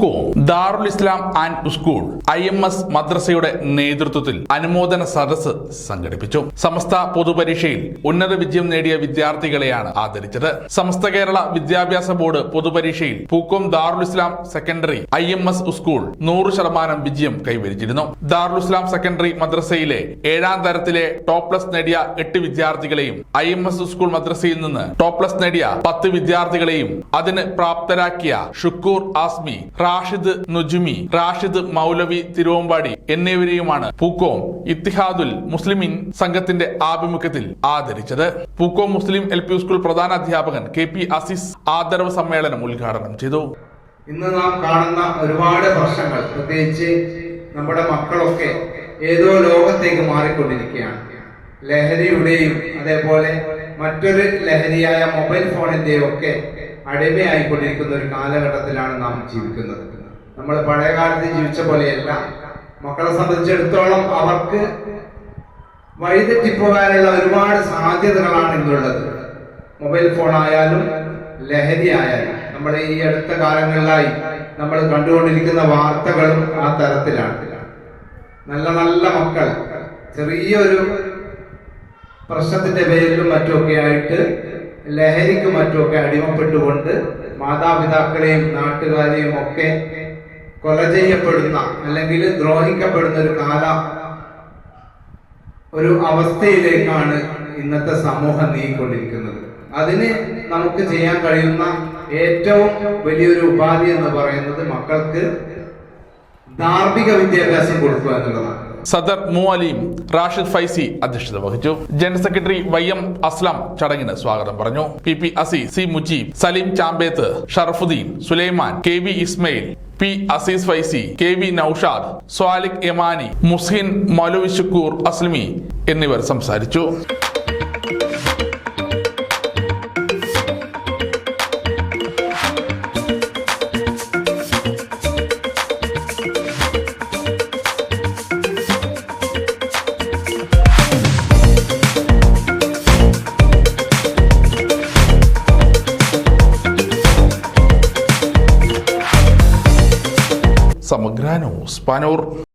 Pookkom Darul Islam and school I M S മദ്രസയുടെ നേതൃത്വത്തിൽ അനുമോദന സദസ് സംഘടിപ്പിച്ചു. സമസ്ത പൊതുപരീക്ഷയിൽ ഉന്നത വിജയം നേടിയ വിദ്യാർത്ഥികളെയാണ് ആദരിച്ചത്. സമസ്ത കേരള വിദ്യാഭ്യാസ board പൊതുപരീക്ഷയിൽ Pookkom Darul Islam secondary I M S school നൂറ് ശതമാനം വിജയം കൈവരിച്ചിരുന്നു. ദാറുൽ ഇസ്ലാം സെക്കൻഡറി മദ്രസയിലെ ഏഴാം തരത്തിലെ ടോപ്പ് പ്ലസ് നേടിയ എട്ട് വിദ്യാർത്ഥികളെയും ഐ എം എസ് സ്കൂൾ മദ്രസയിൽ നിന്ന് ടോപ്പ് പ്ലസ് നേടിയ പത്ത് വിദ്യാർത്ഥികളെയും അതിന് പ്രാപ്തരാക്കിയ ഷുക്കൂർ ആസ്മി റാഷിദ് നുജുമി റാഷിദ് മൗലവി തിരുവമ്പാടി എന്നിവരെയുമാണ് പൂക്കോം ഇത്തിഹാദുൽ മുസ്ലിമിൻ സംഘത്തിന്റെ ആഭിമുഖ്യത്തിൽ ആദരിച്ചത്. Pookkom Muslim L P school പ്രധാന അധ്യാപകൻ കെ പി അസീസ് ആദരവ് സമ്മേളനം ഉദ്ഘാടനം ചെയ്തു. ഇന്ന് നാം കാണുന്ന ഒരുപാട് പ്രശ്നങ്ങൾ പ്രത്യേകിച്ച് നമ്മുടെ മക്കളൊക്കെ ഏതോ ലോകത്തേക്ക് മാറിക്കൊണ്ടിരിക്കുകയാണ്. ലഹരിയുടെയും അതേപോലെ മറ്റൊരു ലഹരിയായ മൊബൈൽ ഫോണിന്റെയും ഒക്കെ അടിമയായിക്കൊണ്ടിരിക്കുന്ന ഒരു കാലഘട്ടത്തിലാണ് നാം ജീവിക്കുന്നത്. നമ്മൾ പഴയ കാലത്ത് ജീവിച്ച പോലെയല്ല. മക്കളെ സംബന്ധിച്ചിടത്തോളം അവർക്ക് വഴിതെറ്റിപ്പോകാനുള്ള ഒരുപാട് സാധ്യതകളാണ് ഇന്നുള്ളത്. മൊബൈൽ ഫോൺ ആയാലും ലഹരി ആയാലും നമ്മൾ ഈ അടുത്ത കാലങ്ങളിലായി നമ്മൾ കണ്ടുകൊണ്ടിരിക്കുന്ന വാർത്തകളും ആ തരത്തിലാണ്. നല്ല നല്ല മക്കൾ ചെറിയൊരു പ്രശ്നത്തിന്റെ പേരിലും മറ്റുമൊക്കെ ആയിട്ട് ലഹരിക്കും മറ്റുമൊക്കെ അടിമപ്പെട്ടുകൊണ്ട് മാതാപിതാക്കളെയും നാട്ടുകാരെയും ഒക്കെ കൊല ചെയ്യപ്പെടുന്ന അല്ലെങ്കിൽ ദ്രോഹിക്കപ്പെടുന്ന ഒരു കാല ഒരു അവസ്ഥയിലേക്കാണ് ഇന്നത്തെ സമൂഹം നീങ്ങിക്കൊണ്ടിരിക്കുന്നത്. അതിന് നമുക്ക് ചെയ്യാൻ കഴിയുന്ന ഏറ്റവും വലിയൊരു ഉപാധി എന്ന് പറയുന്നത് മക്കൾക്ക് ധാർമ്മിക വിദ്യാഭ്യാസം കൊടുക്കുക എന്നുള്ളതാണ്. സദർ മുഅലീം റാഷിദ് ഫൈസി അധ്യക്ഷത വഹിച്ചു. ജനറൽ സെക്രട്ടറി വൈ എം അസ്ലാം ചടങ്ങിന് സ്വാഗതം പറഞ്ഞു. P P Asi C Mujeeb Saleem Champeth Sharafuddin Sulaiman K V Ismail P Azeez Faizi K V Noushad Swalih Yamani Muhsin Moulavi Aslami എന്നിവർ സംസാരിച്ചു. സമഗ്ര ന്യൂസ്